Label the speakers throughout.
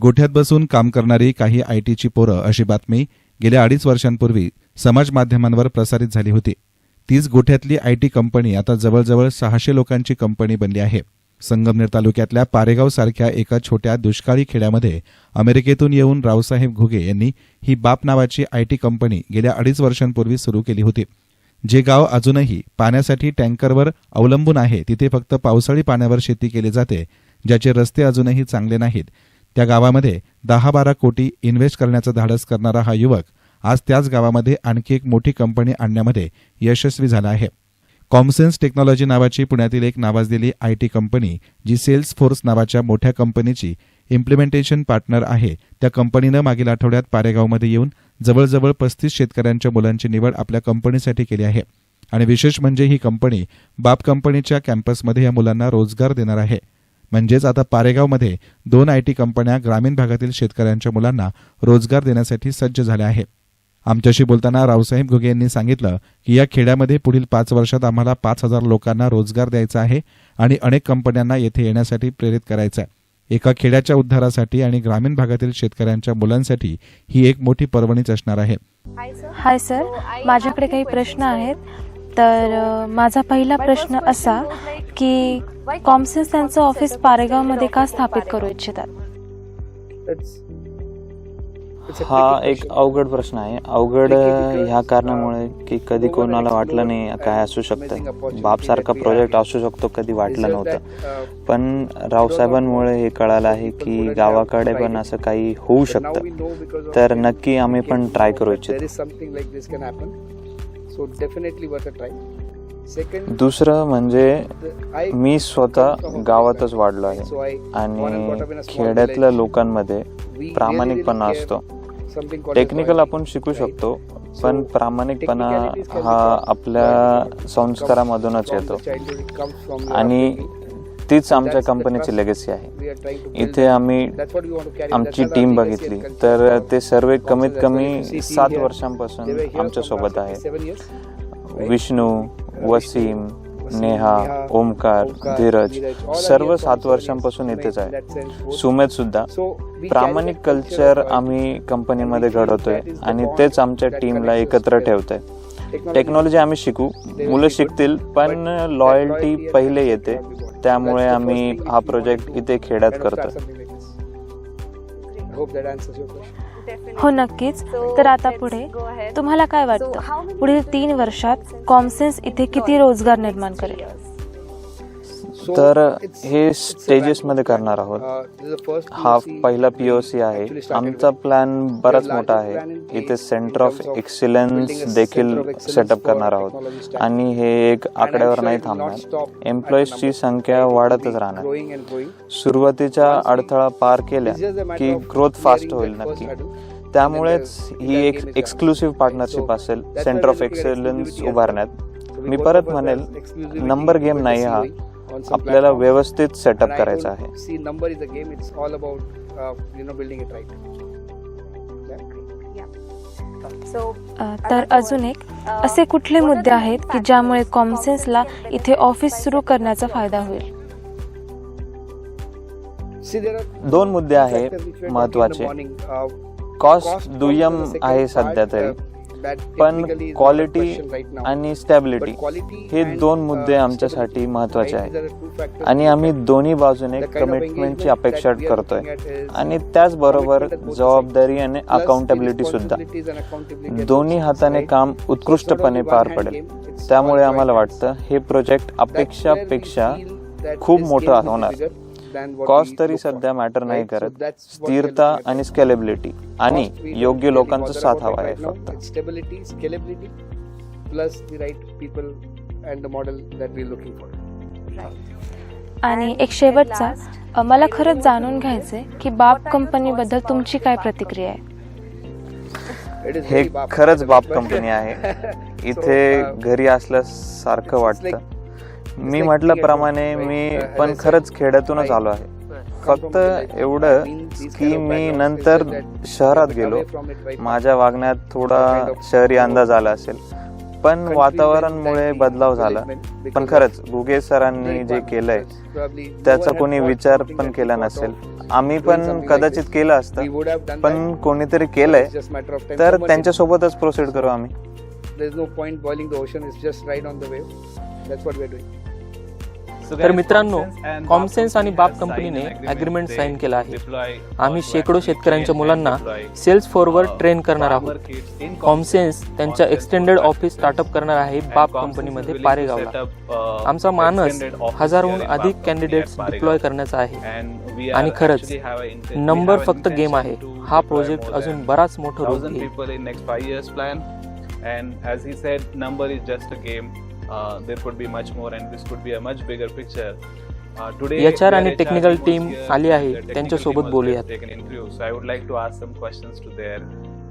Speaker 1: गोठ्यात बसून काम करणारी काही आय टीची पोरं अशी बातमी गेल्या अडीच वर्षांपूर्वी समाज माध्यमांवर प्रसारित झाली होती. तीच गोठ्यातली आय टी कंपनी आता जवळजवळ सहाशे लोकांची कंपनी बनली आहे. संगमनेर तालुक्यातल्या पारेगाव सारख्या एका छोट्या दुष्काळी खेड्यामध्ये अमेरिकेतून येऊन रावसाहेब घुगे यांनी ही बाप नावाची आय टी कंपनी गेल्या अडीच वर्षांपूर्वी सुरू केली होती. जे गाव अजूनही पाण्यासाठी टँकरवर अवलंबून आहे तिथे फक्त पावसाळी पाण्यावर शेती केली जाते ज्याचे रस्ते अजूनही चांगले नाहीत. त्या गावामध्ये दहा बारा कोटी इन्व्हेस्ट करण्याचं धाडस करणारा हा युवक आज त्याच गावामध्ये आणखी एक मोठी कंपनी आणण्यामध्ये यशस्वी झाला आहे. कॉमसेन्स टेक्नॉलॉजी नावाची पुण्यातील एक नावाजलेली आय टी कंपनी जी सेल्स फोर्स नावाच्या मोठ्या कंपनीची इम्प्लिमेंटेशन पार्टनर आहे त्या कंपनीनं मागील आठवड्यात पारेगावमध्ये येऊन जवळजवळ पस्तीस शेतकऱ्यांच्या मुलांची निवड आपल्या कंपनीसाठी केली आहे. आणि विशेष म्हणजे ही कंपनी बाप कंपनीच्या कॅम्पसमध्ये या मुलांना रोजगार देणार आहे. म्हणजेच आता पारेगावमध्ये दोन आय टी कंपन्या ग्रामीण भागातील शेतकऱ्यांच्या मुलांना रोजगार देण्यासाठी सज्ज झाल्या आहे आमच्याशी बोलताना रावसाहेब घुगे यांनी सांगितलं की या खेड्यामध्ये पुढील पाच वर्षात आम्हाला पाच हजार लोकांना रोजगार द्यायचा आहे आणि अनेक कंपन्यांना येथे येण्यासाठी प्रेरित करायचं आहे. एका खेड्याच्या उद्धारासाठी आणि ग्रामीण भागातील शेतकऱ्यांच्या मुलांसाठी ही एक मोठी पर्वणीच असणार आहे.
Speaker 2: हाय सर माझ्याकडे काही प्रश्न आहेत. तर माझा पहिला प्रश्न असा की कॉमसेन्स त्यांचं ऑफिस पारेगावमध्ये का स्थापित करू इच्छितात?
Speaker 3: हा एक अवघड प्रश्न आहे. अवघड ह्या कारणामुळे की कधी कोणाला वाटलं नाही काय असू शकतं. बापसारखा प्रोजेक्ट असू शकतो कधी वाटलं नव्हतं. पण रावसाहेबांमुळे हे कळालं आहे की गावाकडे पण असं काही होऊ शकतं. तर नक्की आम्ही पण ट्राय करू इच्छितो. दुसरं म्हणजे मी स्वतः गावातच वाढलो आहे. आणि खेड्यातल्या लोकांमध्ये प्रामाणिकपणा असतो. टेक्निकल आपण शिकू शकतो पण प्रामाणिकपणा हा आपल्या संस्कारामधूनच येतो. आणि तीच आमच्या कंपनीची लेगसी आहे. इथे आम्ही आमची टीम बघितली. तर ते सर्व कमीत कमी सात वर्षांपासून आमच्यासोबत आहे. विष्णू वसीम नेहा ओमकार धीरज सर्व सात वर्षांपासून इथेच आहे. सुमेध सुद्धा. प्रामाणिक कल्चर आम्ही कंपनीमध्ये घडवतोय. आणि तेच आमच्या टीमला एकत्र ठेवतंय. टेक्नॉलॉजी आम्ही शिकू. मुलं शिकतील पण लॉयल्टी पहिले येते. त्यामुळे आम्ही हा प्रोजेक्ट इथे खेड्यात करतो
Speaker 2: हो नक्कीच. तर आता पुढे तुम्हाला काय वाटतं? पुढील तीन वर्षात कॉमसेन्स इथे किती रोजगार निर्माण करेल?
Speaker 3: तर हे स्टेजेस मध्ये करणार आहोत. हा पहिला पीओसी आहे. आमचा प्लॅन बराच मोठा आहे. इथे सेंटर ऑफ एक्सिलन्स देखील सेटअप करणार आहोत. आणि हे एक आकड्यावर नाही थांबणार. एम्प्लॉईजची संख्या वाढतच राहणार. सुरुवातीच्या अडथळा पार केल्या की ग्रोथ फास्ट होईल नक्की. त्यामुळेच ही एक एक्सक्लुसिव्ह पार्टनरशिप असेल. सेंटर ऑफ एक्सलन्स उभारण्यात. मी परत म्हणेल नंबर गेम नाही हा. आपल्याला व्यवस्थित सेटअप करायचा आहे.
Speaker 4: See number is the game it's all about you know building it right
Speaker 2: uh, तर अजून एक असे कुठले मुद्दे आहेत की ज्यामुळे कॉमसेन्सला इथे ऑफिस सुरू करण्याचा फायदा होईल?
Speaker 3: दोन मुद्दे आहे महत्त्वाचे कॉस्ट दुय्यम आहे सध्या तरी. पण क्वालिटी आणि स्टॅबिलिटी हे दोन मुद्दे आमच्यासाठी महत्त्वाचे आहेत. आणि आम्ही दोन्ही बाजूने कमिटमेंटची अपेक्षा करतोय. आणि त्याचबरोबर जबाबदारी आणि अकाउंटेबिलिटी सुद्धा. दोन्ही हाताने काम उत्कृष्टपणे पार पडेल. त्यामुळे आम्हाला वाटतं हे प्रोजेक्ट अपेक्षापेक्षा खूप मोठं होणार. कॉस्ट तरी सध्या मॅटर नाही करत. स्थिरता आणि स्केलेबिलिटी आणि योग्य लोकांचा साथ हवा आहे फक्त.
Speaker 4: Stability scalability plus the right people and the model that we looking for
Speaker 2: आणि एक शेवटचा मला खरंच जाणून घ्यायचंय की बाप कंपनीबद्दल तुमची काय प्रतिक्रिया आहे?
Speaker 3: हे खरंच बाप कंपनी आहे. इथे घरी असल्यासारखं वाटतं. मी म्हटल्याप्रमाणे मी पण खरंच खेड्यातूनच आलो आहे. फक्त एवढं की मी नंतर शहरात गेलो. माझ्या वागण्यात थोडा शहरी अंदाज आला असेल. पण वातावरणमुळे बदलाव झाला. पण खरंच गुगे सरांनी जे केलंय त्याचा कोणी विचार पण केला नसेल. आम्ही पण कदाचित केलं असतं. पण कोणीतरी केलंय. तर त्यांच्यासोबतच प्रोसीड करू आम्ही.
Speaker 4: there's no point boiling the ocean. It's just right on the wave. That's what we're doing.
Speaker 5: तर मित्रांनो कॉमसेन्स आणि बाप कंपनीने अग्रीमेंट साईन केला आहे. आम्ही शेकडो शेतकऱ्यांच्या मुलांना सेल्स फोरवर ट्रेन करणार आहोत. कॉमसेन्स त्यांच्या एक्सटेंडेड ऑफिस स्टार्टअप करणार आहे बाप कंपनीमध्ये पारेगावला. आमचा मानस हजारहून अधिक कॅन्डिडेट्स डिप्लॉय करण्याचा आहे. आणि खरंच नंबर फक्त गेम आहे. हा प्रोजेक्ट अजून बराच मोठं
Speaker 6: thousand
Speaker 5: घेईल.
Speaker 6: and as he said number is just a game. Uh, there could be much more and this could be a much bigger picture uh, today
Speaker 5: HR आणि
Speaker 6: was here,
Speaker 5: आली आहे. त्यांच्यासोबत बोलूयात.
Speaker 6: there, taken interview so i would like to ask some questions to their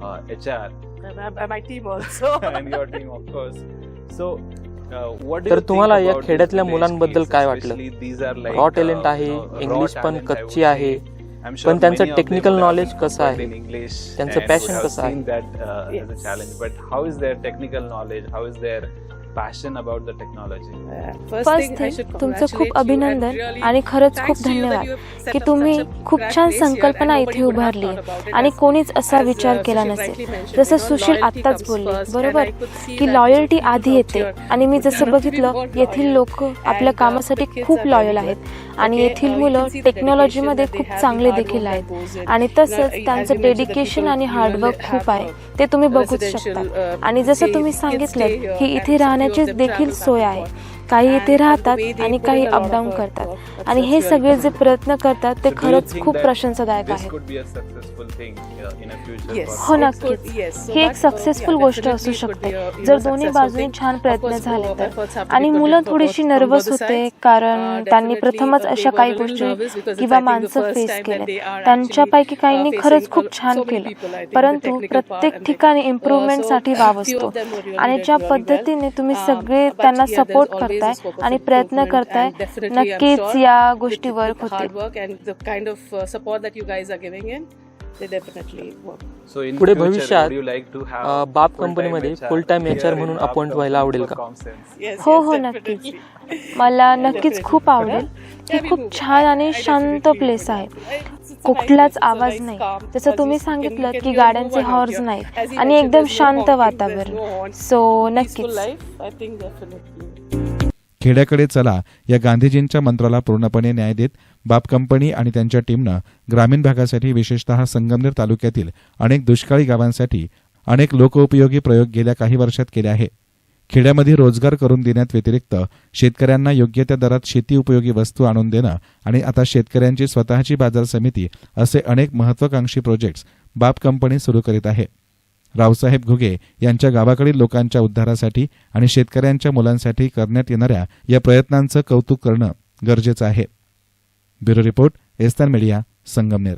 Speaker 6: uh, hr
Speaker 7: and my team also.
Speaker 6: and your team of course so uh, what do
Speaker 5: तर तुम्हाला या खेड्यातल्या मुलांबद्दल काय वाटलं?
Speaker 6: uh,
Speaker 5: talent आहे, English पण कच्ची आहे.
Speaker 6: say. I'm sure
Speaker 5: पण त्यांचं
Speaker 6: have
Speaker 5: knowledge कसं आहे? त्यांचं
Speaker 6: have
Speaker 5: कसं आहे?
Speaker 6: Passion about the
Speaker 7: technology
Speaker 2: first thing तुमचं खूप अभिनंदन आणि खरंच खूप धन्यवाद की तुम्ही खूप छान संकल्पना इथे उभारली आणि कोणीच असा विचार केला नसेल. जसं सुशील आत्ताच बोलले बरोबर? की लॉयल्टी आधी येते आणि मी जसं बघितलं येथील लोक आपल्या कामासाठी खूप लॉयल आहेत आणि येथील मुलं टेक्नॉलॉजीमध्ये खूप चांगले देखील आहेत. आणि तसंच त्यांचं डेडिकेशन आणि हार्डवर्क खूप आहे. ते तुम्ही बघूच शकता. आणि जसं तुम्ही सांगितलं की इथे राहण्या
Speaker 7: खाण्याचीच
Speaker 2: देखील सोय आहे. काही इथे राहतात आणि काही अप
Speaker 7: डाऊन
Speaker 2: करतात. आणि हे सगळे जे प्रयत्न करतात ते खरंच खूप प्रशंसादायक
Speaker 6: आहे.
Speaker 2: हो नक्कीच. ही एक सक्सेसफुल गोष्ट असू शकते. जर दोन्ही बाजूनी छान प्रयत्न झाले तर. आणि मुलं थोडीशी नर्वस होते कारण त्यांनी प्रथमच अशा काही गोष्टी किंवा माणसं फेस
Speaker 7: केले
Speaker 2: त्यांच्यापैकी काहींनी खरंच खूप छान केलं. परंतु प्रत्येक ठिकाणी इम्प्रुव्हमेंटसाठी वाव असतो आणि ज्या पद्धतीने तुम्ही सगळे त्यांना सपोर्ट
Speaker 7: करता करत
Speaker 2: आणि प्रयत्न
Speaker 7: करत आहे
Speaker 2: नक्कीच या गोष्टी वर्क होतील
Speaker 6: काइंड
Speaker 5: पुढे भविष्यात बाप कंपनीमध्ये
Speaker 6: फुल
Speaker 5: टाइम
Speaker 6: एच
Speaker 5: म्हणून
Speaker 6: अपॉइंट
Speaker 5: व्हायला आवडेल का?
Speaker 2: हो हो नक्कीच. मला नक्कीच खूप आवडेल. हे खूप छान आणि शांत प्लेस आहे. कुठलाच आवाज नाही. जसं तुम्ही सांगितलं की गाड्यांचे हॉर्स
Speaker 7: नाही.
Speaker 2: आणि एकदम शांत वातावरण. सो नक्कीच.
Speaker 1: खेड्याकडे चला या गांधीजींच्या मंत्राला पूर्णपणे न्याय देत बाप कंपनी आणि त्यांच्या टीमनं ग्रामीण भागासाठी विशेषतः संगमनेर तालुक्यातील अनेक दुष्काळी गावांसाठी अनेक लोकउपयोगी प्रयोग गेल्या काही वर्षात केले आहे खेड्यामध्ये रोजगार करून देण्यात व्यतिरिक्त शेतकऱ्यांना योग्य त्या दरात शेती उपयोगी वस्तू आणून देणं आणि आता शेतकऱ्यांची स्वतःची बाजार समिती असे अनेक महत्वाकांक्षी प्रोजेक्ट्स बाप कंपनी सुरू करीत आहे. रावसाहेब घुगे यांच्या गावाकडील लोकांच्या उद्धारासाठी आणि शेतकऱ्यांच्या मुलांसाठी करण्यात येणाऱ्या या प्रयत्नांचं कौतुक करणं गरजेचं आहे. ब्युरो रिपोर्ट एस्तान मीडिया संगमनेर.